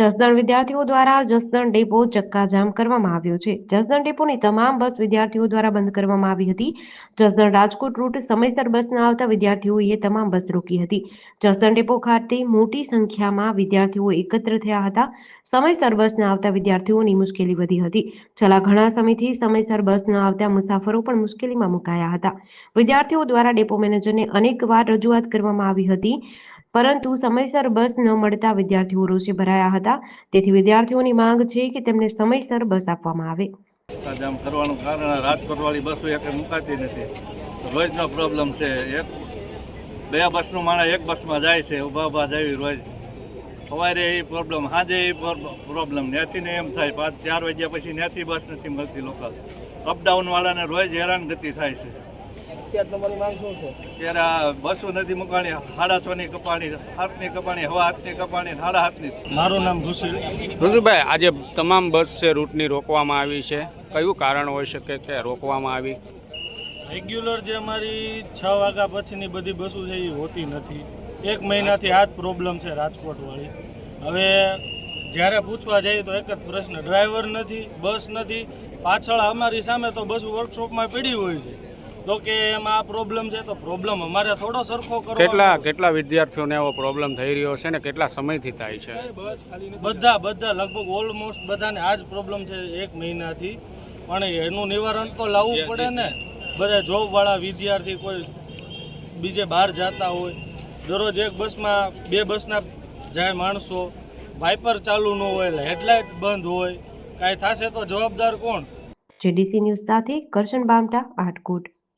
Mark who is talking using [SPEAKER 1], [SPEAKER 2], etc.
[SPEAKER 1] જસદણ વિદ્યાર્થીઓ દ્વારા જસદણ ડેપો ચક્કાજામ કરવામાં આવ્યો છે. જસદણ ડેપોની તમામ બસ વિદ્યાર્થીઓ દ્વારા બંધ કરવામાં આવી હતી. જસદણ રાજકોટ રૂટ સમયસર બસ ન આવતા વિદ્યાર્થીઓએ તમામ બસ રોકી હતી. જસદણ ડેપો ખાતે મોટી સંખ્યામાં વિદ્યાર્થીઓ એકત્ર થયા હતા. સમયસર બસ ન આવતા વિદ્યાર્થીઓની મુશ્કેલી વધી હતી. છેલ્લા ઘણા સમયથી સમયસર બસ ન આવતા મુસાફરો પણ મુશ્કેલીમાં મુકાયા હતા. વિદ્યાર્થીઓ દ્વારા ડેપો મેનેજરને અનેકવાર રજૂઆત કરવામાં આવી હતી. પરંતુ સમયસર બસ ન મળતા વિદ્યાર્થીઓ રોષે ભરાયા હતા. તેથી વિદ્યાર્થીઓની માંગ છે કે તેમને સમયસર બસ આપવામાં આવે.
[SPEAKER 2] જામ કરવાનું કારણ રાજકોટવાળી બસો એક મુકાતી નથી. રોજનો પ્રોબ્લેમ છે. એક, બે બસનું માણસ એક બસમાં જાય છે, ઊભા ઊભા જાય રોજ. સવારે એ પ્રોબ્લેમ સાંજે એ પ્રોબ્લેમ ત્યાંથી ને એમ થાય, પાંચ, ચાર વાગ્યા પછી ત્યાંથી બસ નથી મળતી લોકલ અપડાઉનવાળાને રોજ હેરાનગતિ થાય છે.
[SPEAKER 3] અત્યારે તમારી માંગ શું છે?
[SPEAKER 2] ત્યારે આ બસો નથી મુકાણી સાડા છ ની કપાણી હાથની કપાણી હવા હાથની કપાણી સાડા હાથની
[SPEAKER 4] મારું નામ ઋષિલ
[SPEAKER 5] ઋષુભાઈ આજે તમામ બસ છે રૂટની રોકવામાં આવી છે. કયું કારણ હોઈ શકે કે રોકવામાં આવી?
[SPEAKER 4] રેગ્યુલર જે અમારી છ વાગ્યા પછીની બધી બસો છે એ હોતી નથી. એક મહિનાથી આ જ પ્રોબ્લેમ છે રાજકોટવાળી. હવે જ્યારે પૂછવા જઈએ તો એક જ પ્રશ્ન ડ્રાઈવર નથી બસ નથી. પાછળ અમારી સામે તો બસ વર્કશોપમાં પડી હોય છે. તો કે એમાં આ પ્રોબ્લેમ છે તો પ્રોબ્લેમ અમારે થોડો સરખો કરવો
[SPEAKER 5] કેટલા કેટલા વિદ્યાર્થીઓને એવો પ્રોબ્લેમ થઈ રહ્યો છે ને કેટલા સમયથી થાય છે?
[SPEAKER 4] બધા બધા લગભગ ઓલમોસ્ટ બધાને આ જ પ્રોબ્લેમ છે એક મહિનાથી. પણ એનું નિવારણ તો લાવવું પડે ને. બધા જોબવાળા વિદ્યાર્થી કોઈ બીજે બહાર જતા હોય. દરરોજ એક બસમાં બે બસના જાય માણસો. વાઇપર ચાલુ ન હોય એટલે હેડલાઇટ બંધ હોય. કાંઈ થશે તો જવાબદાર કોણ?
[SPEAKER 1] જેડીસી ન્યૂઝ સાથે કરશન બામટા આટકોટ